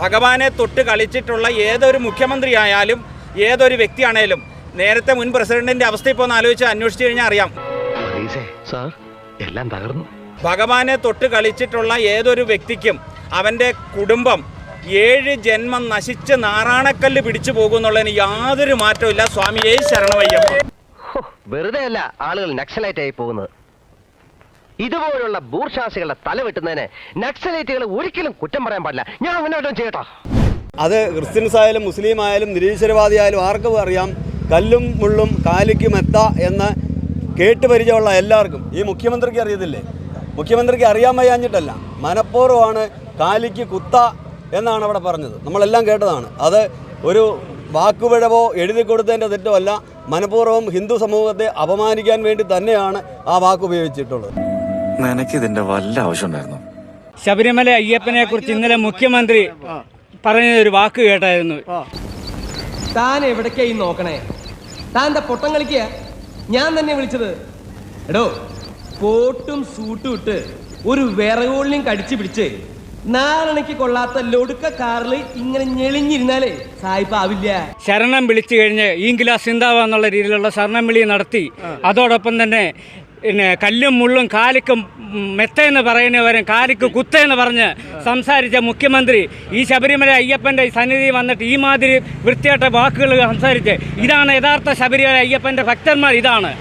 ഭഗവാനെ തൊട്ട് കളിച്ചിട്ടുള്ള ഏതൊരു മുഖ്യമന്ത്രി ആയാലും ഏതൊരു വ്യക്തിയാണേലും നേരത്തെ മുൻ പ്രസിഡന്റിന്റെ അവസ്ഥ ഇപ്പോൾ ഒന്ന് ആലോചിച്ച് അന്വേഷിച്ചു കഴിഞ്ഞാൽ അറിയാം. സാർ എല്ലാം തകർന്നു. ഭഗവാനെ തൊട്ട് കളിച്ചിട്ടുള്ള ഏതൊരു വ്യക്തിക്കും അവന്റെ കുടുംബം ഏഴ് ജന്മം നശിച്ച് നാറാണക്കല്ല് പിടിച്ചു പോകുന്നുള്ളതിന് യാതൊരു മാറ്റവും ഇല്ല സ്വാമിയെ ശരണമയ്യപ്പ. വെറുതെ അല്ല ആളുകൾ നക്സലൈറ്റ് ആയി പോകുന്നത്. ഇതുപോലുള്ള ബൂർഷാസികളുടെ തല വെട്ടുന്നതിന് നക്സലേറ്റുകൾ ഒരിക്കലും കുറ്റം പറയാൻ പാടില്ല. ഞാൻ അങ്ങനെ ചെയ്യട്ടോ. അത് ക്രിസ്ത്യൻസ് ആയാലും മുസ്ലിം ആയാലും നിരീശ്വരവാദി ആയാലും ആർക്കും അറിയാം. കല്ലും മുള്ളും കാലിക്കും എത്ത എന്ന് കേട്ട് പരിചയമുള്ള എല്ലാവർക്കും. ഈ മുഖ്യമന്ത്രിക്ക് അറിയത്തില്ലേ? മുഖ്യമന്ത്രിക്ക് അറിയാൻ വയ്യാഞ്ഞിട്ടല്ല. മനഃപൂർവമാണ് കാലിക്ക് കുത്ത എന്നാണ് അവിടെ പറഞ്ഞത്. നമ്മളെല്ലാം കേട്ടതാണ്. അത് ഒരു വാക്കുപിഴവോ എഴുതി കൊടുത്തതിന്റെ തെറ്റോ അല്ല. മനഃപൂർവം ഹിന്ദു സമൂഹത്തെ അപമാനിക്കാൻ വേണ്ടി തന്നെയാണ് ആ വാക്ക് ഉപയോഗിച്ചിട്ടുള്ളത് നിനക്കിതിന്റെ വല്ല ആവശ്യം ഉണ്ടായിരുന്നു ശബരിമല അയ്യപ്പനെ കുറിച്ച് ഇന്നലെ മുഖ്യമന്ത്രി പറഞ്ഞ ഒരു വാക്ക് കേട്ടായിരുന്നു. താൻ എവിടേക്കായി നോക്കണേ? താൻ എന്താ പൊട്ടം കളിക്കുക? ഞാൻ തന്നെ വിളിച്ചത്. എടോ കോട്ടും സൂട്ടും ഇട്ട് ഒരു വിറകോളിനും കടിച്ചു പിടിച്ച് നാലണയ്ക്ക് കൊള്ളാത്ത ലൊടുക്ക കാറിൽ ഇങ്ങനെ ഞെളിഞ്ഞിരുന്നാലേ സായിപ്പാവില്ല ശരണം വിളിച്ചു കഴിഞ്ഞ് ഈ ഗ്ലാസ് എന്നുള്ള രീതിയിലുള്ള ശരണം വിളി നടത്തി. അതോടൊപ്പം തന്നെ പിന്നെ കല്ലും മുള്ളും കാലിക്കും മെത്തയെന്ന് പറയുന്നവരും കാലിക്ക് കുത്തയെന്ന് പറഞ്ഞ് സംസാരിച്ച മുഖ്യമന്ത്രി ഈ ശബരിമല അയ്യപ്പന്റെ സന്നിധി വന്നിട്ട് ഈ മാതിരി വൃത്തിയായിട്ട വാക്കുകൾ സംസാരിച്ച് ഇതാണ് യഥാർത്ഥ ശബരിമല അയ്യപ്പന്റെ ഭക്തന്മാർ ഇതാണ്.